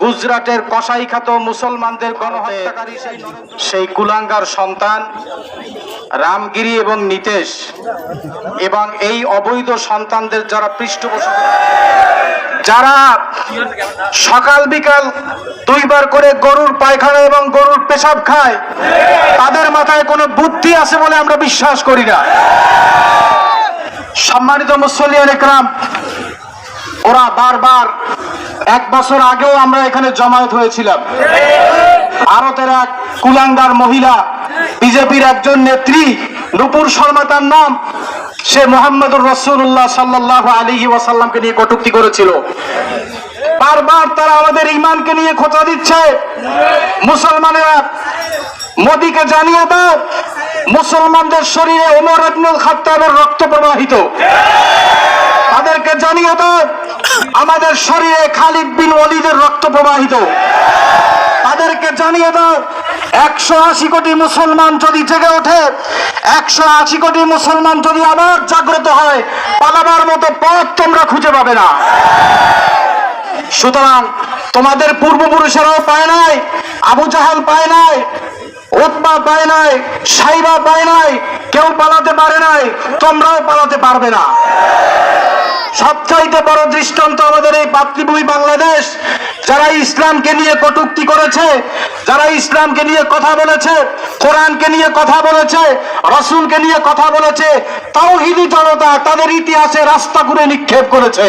গুজরাটের কসাই খ্যাত মুসলমানদের গণহত্যাকারী সেই কুলাঙ্গার সন্তান রামগিরি এবং নিতেশ এবং এই অবৈধ সন্তানদের যারা পৃষ্ঠপোষক যারা সকাল বিকাল দুইবার করে গরুর পায়খানা এবং গরুর পেশাব খায়, তাদের মাথায় কোনো বুদ্ধি আছে বলে আমরা বিশ্বাস করি না। সম্মানিত মুসলিয়ান একরাম ওরা বারবার এক বছর আগেও আমরা এখানে জমায়েত হয়েছিলাম। ভারতের এক কুলাঙ্গার মহিলা, বিজেপির একজন নেত্রী, নুপুর শর্মা, তার নাম সে মোহাম্মদুর রসুল্লাহ সাল্লাহ আলী ওয়াসাল্লামকে নিয়ে কটুক্তি করেছিল। বারবার তারা আমাদের ইমানকে নিয়ে খোঁচা দিচ্ছে। মুসলমানেরা মোদীকে জানিয়ে দাও, মুসলমানদের শরীরে ওমর আব্দুল খাত্তাবের রক্ত প্রবাহিত। তাদেরকে জানিয়ে দাও আমাদের শরীরে খালিদ বিন ওয়ালিদের রক্ত প্রবাহিত। তাদেরকে জানিয়ে দাও, একশো আশি কোটি মুসলমান যদি জেগে ওঠে, একশো আশি কোটি মুসলমান যদি আবার জাগ্রত হয়, পালাবার মতো পথ তোমরা খুঁজে পাবে না। সুতরাং তোমাদের পূর্বপুরুষেরাও পায় নাই, আবু জাহাল পায় নাই উৎমা পায় নাই, সাইবা পায় নাই, কেউ পালাতে পারে নাই, তোমরাও পালাতে পারবে না। সবচাইতে বড় দৃষ্টান্ত আমাদের এই পাতৃভূমি বাংলাদেশ। যারা ইসলামকে নিয়ে কটুক্তি করেছে, যারা ইসলামকে নিয়ে কথা বলেছে, কোরআনকে নিয়ে কথা বলেছে, রসুলকে নিয়ে কথা বলেছে তাও তাওহিদি জনতা তাদের ইতিহাসে রাস্তা করে নিক্ষেপ করেছে।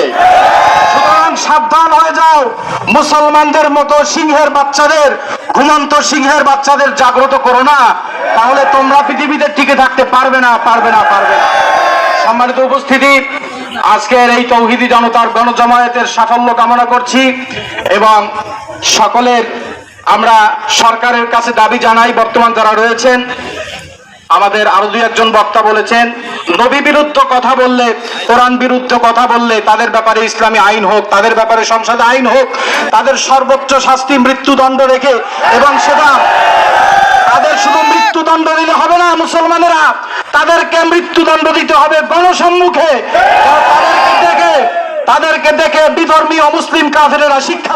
সুতরাং সাবধান হয়ে যাও। মুসলমানদের মতো সিংহের বাচ্চাদের, ঘুমন্ত সিংহের বাচ্চাদের জাগ্রত করো না। তাহলে তোমরা পৃথিবীতে টিকে থাকতে পারবে না পারবে না পারবে না। সম্মানিত উপস্থিতি আজকের এই তৌহিদি জনতার গণজমায়েতের সাফল্য কামনা করছি এবং সকলের আমরা সরকারের কাছে দাবি জানাই, বর্তমান যারা রয়েছেন, আমাদের আরও দুই একজন বক্তা বলেছেন, নবী বিরুদ্ধ কথা বললে, কোরআন বিরুদ্ধ কথা বললে তাদের ব্যাপারে ইসলামী আইন হোক, তাদের ব্যাপারে সংসদে আইন হোক, তাদের সর্বোচ্চ শাস্তি মৃত্যুদণ্ড রেখে এবং সেটা তাদের শুধু মৃত্যুদণ্ড দিতে হবে না মুসলমানেরা। তাদেরকে মৃত্যুদণ্ড দিতে হবে গণসম্মুখে। তাদেরকে দেখে বিধর্মী মুসলিম কাফেরেরা শিক্ষা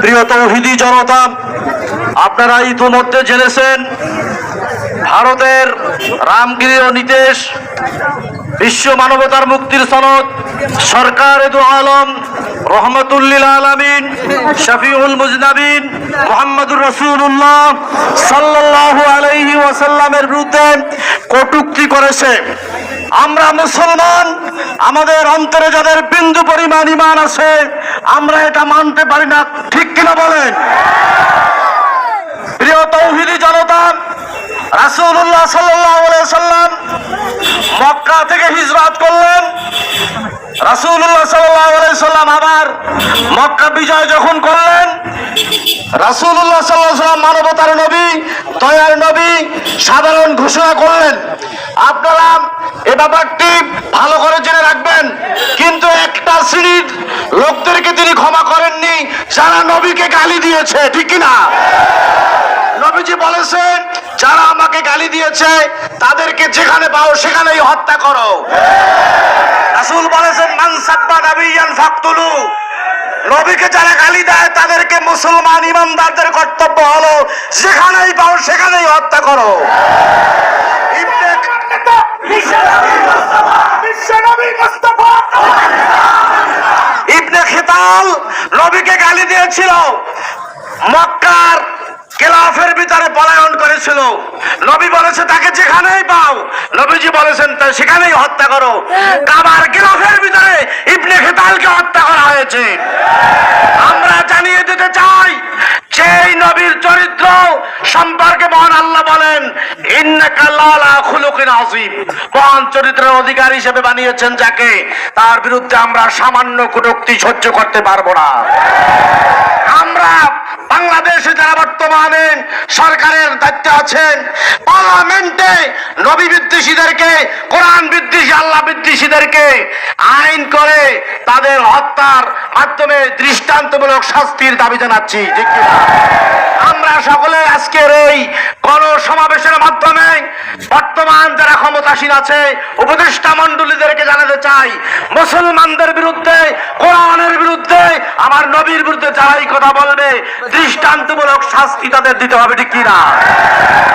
প্রিয় জনতা, আপনারা ইতিমধ্যে জেনেছেন, ভারতের রামগিরি ও নীতিশ বিশ্ব মানবতার মুক্তির সনদ, সরকার এদু আলম, রহমতুল্লিল আলমিন, শফিউল মুজনাবিন, মোহাম্মদুর রসুল্লাহ সাল্লাল্লাহু আলাইহি ওয়াসাল্লামের বিরুদ্ধে কটুক্তি করেছে। আমরা মুসলমান, আমাদের অন্তরে যাদের বিন্দু পরিমাণ ইমান আছে, আমরা এটা মানতে পারি না। ঠিক কিনা বলেন প্রিয় তৌহিদি জনতা আলাইহি সাল্লাম মক্কা থেকে হিজরত করলেন। আলাইহি সাল্লাম আবার মক্কা বিজয় যখন করলেন আলাইহি সাল্লাম মানবতার নবী, দয়ার নবী সাধারণ ঘোষণা করলেন। আপনারা এ ব্যাপারটি ভালো করে জেনে রাখবেন, কিন্তু একটা শ্রেণির লোকদেরকে তিনি ক্ষমা করেননি, যারা নবীকে গালি দিয়েছে, ঠিক কি না নবীজি বলেছেন যারা আমাকে গালি দিয়েছে তাদেরকে যেখানে পাও সেখানেই হত্যা করো। রাসূল বলেছেন, মান সাব্বা নাবিয়ান যারা গালি দেয়, তাদেরকে মুসলমান ইমানদারদের কর্তব্য হলো, যেখানেই পাও সেখানেই হত্যা করো। ইবনে খেতাল নবীকে গালি দিয়েছিল, মক্কার কেলাফের ভিতরে পলায়ন করেছিল। নবী বলেছে, তাকে যেখানেই পাও, নবীজি বলেছেন, তা সেখানেই হত্যা করো। কাবার কেলাফের ভিতরে ইবনে খেতালকে হত্যা করা হয়েছে। আমরা জানিয়ে দিতে চাই সেই নবীর চরিত্র সম্পর্কে মহান আল্লাহ বলেন মহান চরিত্রের অধিকার হিসেবে বানিয়েছেন যাকে। তার বিরুদ্ধে আমরা সামান্য কটূক্তি সহ্য করতে পারব না। আমরা বাংলাদেশে যারা বর্তমানে সরকারের দায়িত্বে আছেন পার্লামেন্টে নবী বিদ্বেষীদেরকে, কোরআন বিদ্বেষী, আল্লাহ বিদ্বেষীদেরকে আইন করে তাদের হত্যার মাধ্যমে দৃষ্টান্তমূলক শাস্তির দাবি জানাচ্ছি, ঠিক? আমরা সকলে আজকের এই গণ সমাবেশের মাধ্যমে বর্তমান যারা ক্ষমতাসীন আছে। উপদেষ্টা মন্ডলীদেরকে জানাতে চাই, মুসলমানদের বিরুদ্ধে, কোরআনের বিরুদ্ধে, আমার নবীর বিরুদ্ধে যারাই কথা বলবে, দৃষ্টান্তমূলক শাস্তি তাদের দিতে হবে, ঠিক কিনা?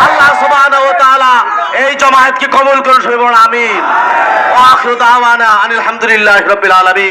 আল্লাহ সুবাহ এই জমায়েতকে কবল করুন সবাই আমি আমিন। আলহামদুলিল্লাহ রবিল দাওয়ানা